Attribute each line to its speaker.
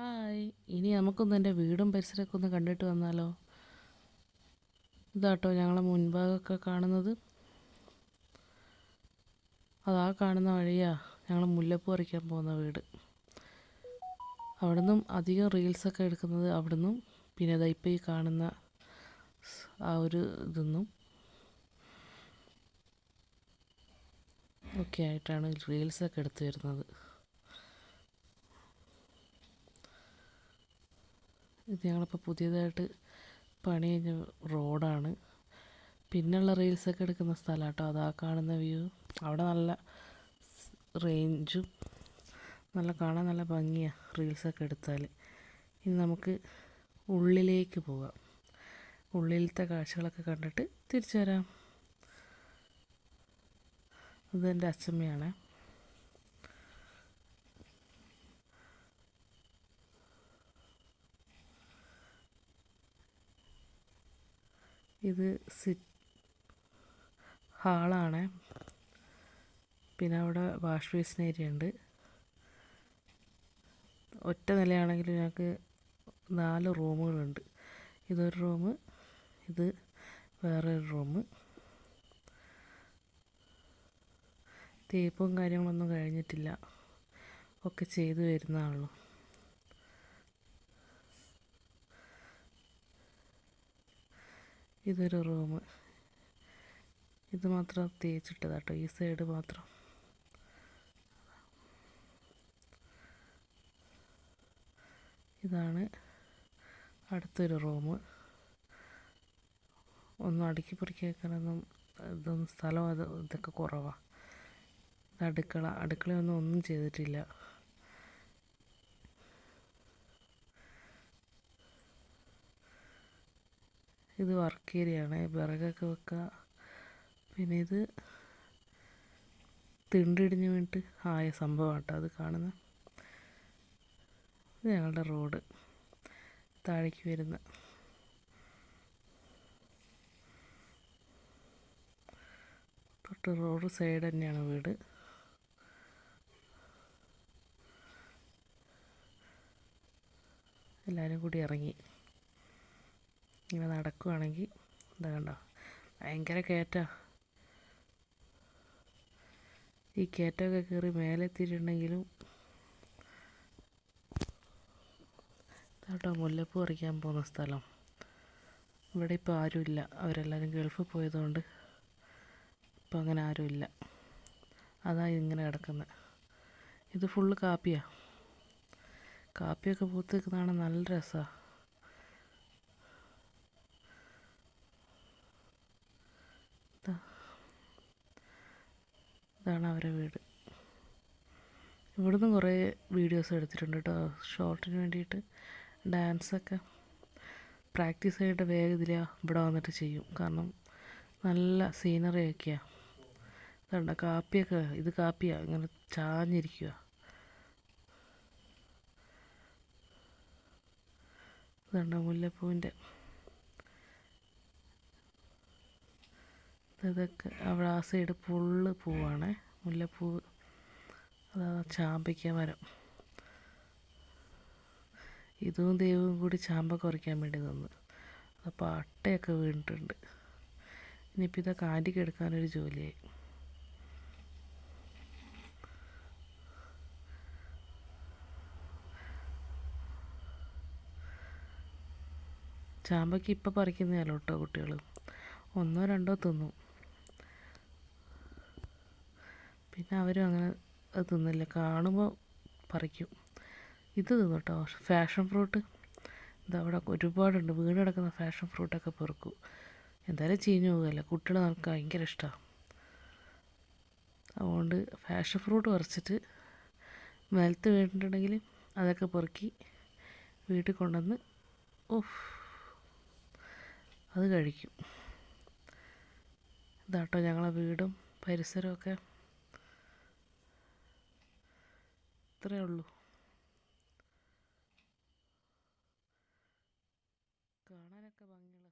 Speaker 1: Hi. ഇനി നമുക്കൊന്ന് എന്റെ വീടും പരിസരമൊക്കെ ഒന്ന് കണ്ടിട്ട് വന്നാലോ? ഇതാട്ടോ ഞങ്ങളെ മുൻഭാഗമൊക്കെ കാണുന്നത്. അതാ കാണുന്ന വഴിയാ ഞങ്ങൾ മുല്ലപ്പൂ പറിക്കാൻ പോകുന്ന വീട്. അവിടെ നിന്നും അധികം റീൽസൊക്കെ എടുക്കുന്നത് അവിടെ നിന്നും പിന്നെ ഇതാ കാണുന്ന ആ ഒരു ഇതൊന്നും. ഒക്കെ ആയിട്ടാണ് റീൽസൊക്കെ എടുത്തു വരുന്നത്. ഇത് ഞങ്ങളിപ്പോൾ പുതിയതായിട്ട് പണി കഴിഞ്ഞ റോഡാണ്. പിന്നെയുള്ള റീൽസൊക്കെ എടുക്കുന്ന സ്ഥലം കേട്ടോ അതാ കാണുന്ന വ്യൂ. അവിടെ നല്ല റേഞ്ചും നല്ല കാണാൻ നല്ല ഭംഗിയാണ് റീൽസൊക്കെ എടുത്താൽ ഇനി നമുക്ക് ഉള്ളിലേക്ക് പോകാം. ഉള്ളിലത്തെ കാഴ്ചകളൊക്കെ കണ്ടിട്ട് തിരിച്ചു വരാം. ഇതെന്റെ അച്ഛമ്മയാണ്. ഇത് സി ഹാളാണ്. പിന്നെ അവിടെ വാഷ് ബേസിൻ ഏരിയ ഉണ്ട് ഒറ്റ നിലയാണെങ്കിലും ഞങ്ങൾക്ക് നാല് റൂമുകളുണ്ട്. ഇതൊരു റൂം ഇത് വേറൊരു റൂം. തേപ്പും കാര്യങ്ങളൊന്നും കഴിഞ്ഞിട്ടില്ല. ഒക്കെ ചെയ്തു വരുന്നതാണല്ലോ ഇതൊരു റൂം ഇത് മാത്രം തേച്ചിട്ടതാട്ടോ. ഈ സൈഡ് മാത്രം. ഇതാണ് അടുത്തൊരു റൂം ഒന്നും അടുക്കി പൊറുക്കി വെക്കാനൊന്നും ഇതൊന്നും സ്ഥലം അത് ഇതൊക്കെ കുറവാണ് ഇത് അടുക്കള. അടുക്കളയൊന്നും ഒന്നും ചെയ്തിട്ടില്ല. ഇത് വർക്ക് ഏരിയ ആണ്. വിറകൊക്കെ വെക്കുക പിന്നെ ഇത് തിണ്ടിടിഞ്ഞ് വീണിട്ട് ആയ സംഭവം കേട്ടോ അത് കാണുന്ന. ഇത് ഞങ്ങളുടെ റോഡ്. താഴേക്ക് വരുന്ന. തൊട്ട് റോഡ് സൈഡ് തന്നെയാണ് വീട്. എല്ലാവരും കൂടി ഇറങ്ങി. ഇങ്ങനെ നടക്കുകയാണെങ്കിൽ എന്താ കണ്ടോ? ഭയങ്കര കയറ്റ. ഈ കയറ്റമൊക്കെ കയറി മേലെ എത്തിയിട്ടുണ്ടെങ്കിലും കേട്ടോ മുല്ലപ്പൂ പറിക്കാൻ പോകുന്ന സ്ഥലം. ഇവിടെ ഇപ്പോൾ ആരുമില്ല. അവരെല്ലാവരും ഗൾഫിൽ പോയതുകൊണ്ട് ഇപ്പം അങ്ങനെ ആരുമില്ല. അതാ ഇങ്ങനെ കിടക്കുന്നത് ഇത് ഫുള്ള് കാപ്പിയാണ് കാപ്പിയൊക്കെ പൂത്ത് നിൽക്കുന്നതാണ് നല്ല രസമാണ് ഇതാണ് അവരെ വീട്. ഇവിടുന്ന് കുറേ വീഡിയോസ് എടുത്തിട്ടുണ്ട് കേട്ടോ. ഷോർട്ടിന് വേണ്ടിയിട്ട് ഡാൻസൊക്കെ പ്രാക്ടീസ് ചെയ്തിട്ട് വേഗം ഇതിൽ ഇവിടെ വന്നിട്ട് ചെയ്യും. കാരണം നല്ല സീനറി ഒക്കെയാണ് ഇതുണ്ട്? കാപ്പിയൊക്കെ ഇത് കാപ്പിയാണ് ഇങ്ങനെ ചാഞ്ഞിരിക്കുക ഇതുണ്ട്? മുല്ലപ്പൂവിന്റെ ഇതൊക്കെ അവിടെ ആ സൈഡ് ഫുള്ള് പൂവാണ്. മുല്ലപ്പൂ അതാ ചാമ്പയ്ക്ക മരം. ഇതും ദൈവവും കൂടി ചാമ്പ കുറയ്ക്കാൻ വേണ്ടി നിന്ന് അപ്പോൾ അട്ടയൊക്കെ വീണിട്ടുണ്ട്. ഇനിയിപ്പോൾ ഇതൊക്കെ ആന്റിക്ക് എടുക്കാനൊരു ജോലിയായി. ചാമ്പയ്ക്ക് ഇപ്പം പറിക്കുന്നതല്ലോ കേട്ടോ കുട്ടികൾ ഒന്നോ രണ്ടോ തിന്നും. പിന്നെ അവരും അങ്ങനെ അത് തിന്നില്ല. കാണുമ്പോൾ പറിക്കും. ഇത് തിന്നു കേട്ടോ ഫാഷൻ ഫ്രൂട്ട്. ഇതാ അവിടെ ഒരുപാടുണ്ട്. വീണ് കിടക്കുന്ന ഫാഷൻ ഫ്രൂട്ടൊക്കെ പെറുക്കും. എന്തായാലും ചീഞ്ഞു പോകുകയല്ല കുട്ടികൾ നമുക്ക് ഭയങ്കര ഇഷ്ടമാണ് അതുകൊണ്ട് ഫാഷൻ ഫ്രൂട്ട് പറിച്ചിട്ട് നിലത്ത് വീണിട്ടുണ്ടെങ്കിൽ അതൊക്കെ പെറുക്കി വീട്ടിൽ കൊണ്ടുവന്ന് ഓഫ് അത് കഴിക്കും. ഇതാട്ടോ ഞങ്ങളെ വീടും പരിസരമൊക്കെ അത്രേ ഉള്ളൂ. കാണാനൊക്കെ ഭംഗിയുള്ള